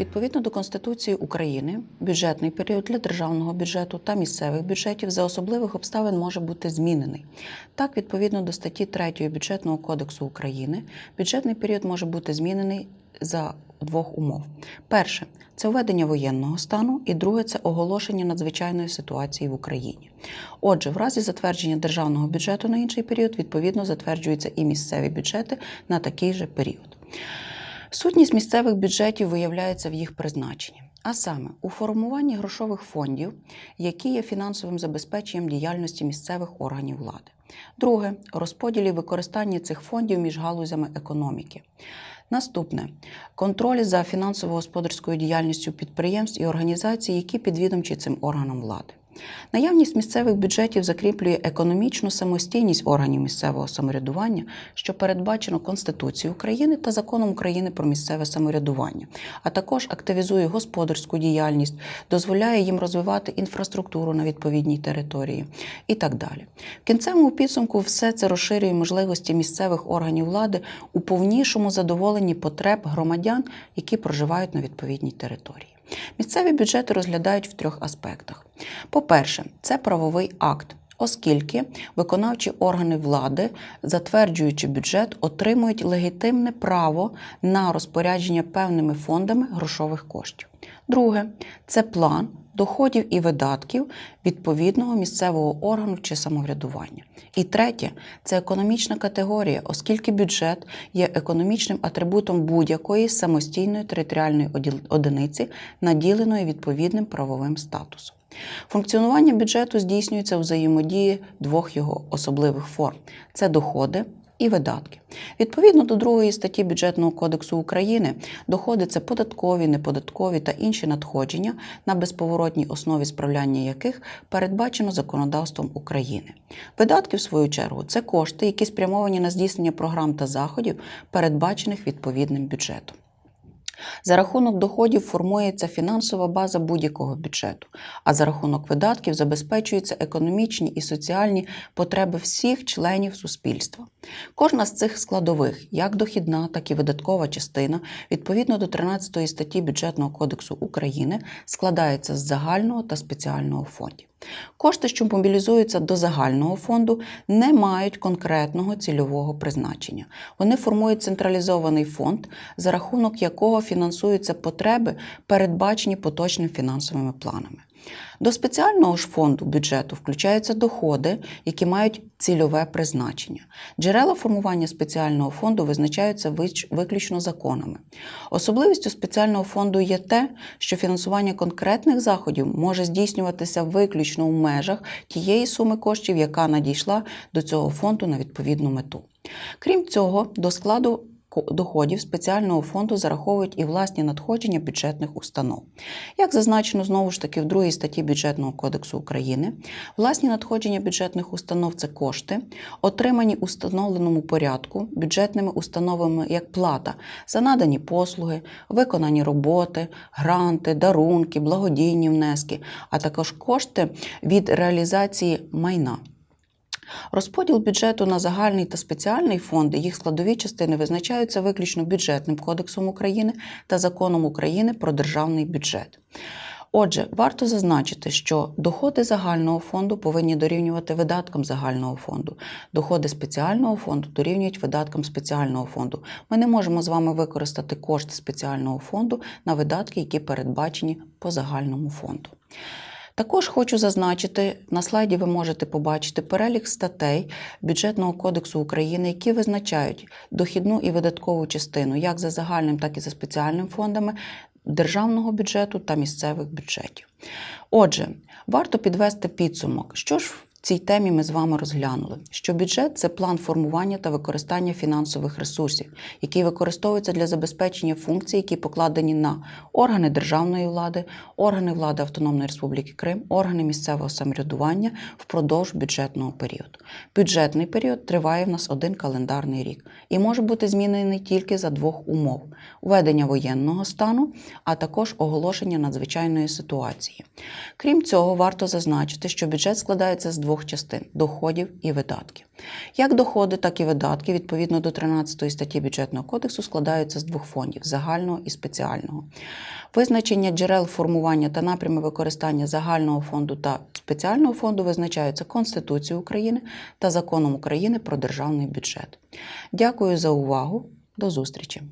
Відповідно до Конституції України, бюджетний період для державного бюджету та місцевих бюджетів за особливих обставин може бути змінений. Так, відповідно до статті 3 Бюджетного кодексу України, бюджетний період може бути змінений за двох умов: перше це введення воєнного стану, і друге це оголошення надзвичайної ситуації в Україні. Отже, в разі затвердження державного бюджету на інший період, відповідно затверджуються і місцеві бюджети на такий же період. Сутність місцевих бюджетів виявляється в їх призначенні, а саме у формуванні грошових фондів, які є фінансовим забезпеченням діяльності місцевих органів влади. Друге розподілі використання цих фондів між галузями економіки. Наступне контроль за фінансово-господарською діяльністю підприємств і організацій, які підвідомчі цим органам влади. Наявність місцевих бюджетів закріплює економічну самостійність органів місцевого самоврядування, що передбачено Конституцією України та законом України про місцеве самоврядування, а також активізує господарську діяльність, дозволяє їм розвивати інфраструктуру на відповідній території і так далі. В кінцевому підсумку все це розширює можливості місцевих органів влади у повнішому задоволенні потреб громадян, які проживають на відповідній території. Місцеві бюджети розглядають в трьох аспектах. По-перше, це правовий акт. Оскільки виконавчі органи влади, затверджуючи бюджет, отримують легітимне право на розпорядження певними фондами грошових коштів. Друге це план доходів і видатків відповідного місцевого органу чи самоврядування. І третє це економічна категорія, оскільки бюджет є економічним атрибутом будь-якої самостійної територіальної одиниці, наділеної відповідним правовим статусом. Функціонування бюджету здійснюється у взаємодії двох його особливих форм: це доходи і видатки. Відповідно до другої статті Бюджетного кодексу України, доходи це податкові, неподаткові та інші надходження, на безповоротній основі справляння яких передбачено законодавством України. Видатки, в свою чергу, це кошти, які спрямовані на здійснення програм та заходів, передбачених відповідним бюджетом. За рахунок доходів формується фінансова база будь-якого бюджету, а за рахунок видатків забезпечуються економічні і соціальні потреби всіх членів суспільства. Кожна з цих складових, як дохідна, так і видаткова частина, відповідно до 13 статті Бюджетного кодексу України, складається з загального та спеціального фондів. Кошти, що мобілізуються до загального фонду, не мають конкретного цільового призначення. Вони формують централізований фонд, за рахунок якого фінансуються потреби, передбачені поточними фінансовими планами. До спеціального ж фонду бюджету включаються доходи, які мають цільове призначення. Джерела формування спеціального фонду визначаються виключно законами. Особливістю спеціального фонду є те, що фінансування конкретних заходів може здійснюватися виключно у межах тієї суми коштів, яка надійшла до цього фонду на відповідну мету. Крім цього, до складу доходів спеціального фонду зараховують і власні надходження бюджетних установ. Як зазначено знову ж таки в другій статті Бюджетного кодексу України, власні надходження бюджетних установ це кошти, отримані у встановленому порядку бюджетними установами як плата за надані послуги, виконані роботи, гранти, дарунки, благодійні внески, а також кошти від реалізації майна. Розподіл бюджету на загальний та спеціальний фонди, їх складові частини визначаються виключно бюджетним кодексом України та законом України про державний бюджет. Отже, варто зазначити, що доходи загального фонду повинні дорівнювати видаткам загального фонду. Доходи спеціального фонду дорівнюють видаткам спеціального фонду. Ми не можемо з вами використати кошти спеціального фонду на видатки, які передбачені по загальному фонду. Також хочу зазначити, на слайді ви можете побачити перелік статей Бюджетного кодексу України, які визначають дохідну і видаткову частину як за загальним, так і за спеціальним фондами державного бюджету та місцевих бюджетів. Отже, варто підвести підсумок, що ж цій темі ми з вами розглянули, що бюджет це план формування та використання фінансових ресурсів, який використовується для забезпечення функцій, які покладені на органи державної влади, органи влади Автономної Республіки Крим, органи місцевого самоврядування впродовж бюджетного періоду. Бюджетний період триває в нас один календарний рік і може бути змінений тільки за двох умов: введення воєнного стану, а також оголошення надзвичайної ситуації. Крім цього, варто зазначити, що бюджет складається з двох двох частин доходів і видатків. Як доходи, так і видатки відповідно до 13 статті бюджетного кодексу складаються з двох фондів загального і спеціального. Визначення джерел формування та напрями використання загального фонду та спеціального фонду визначаються Конституцією України та законом України про державний бюджет. Дякую за увагу. До зустрічі!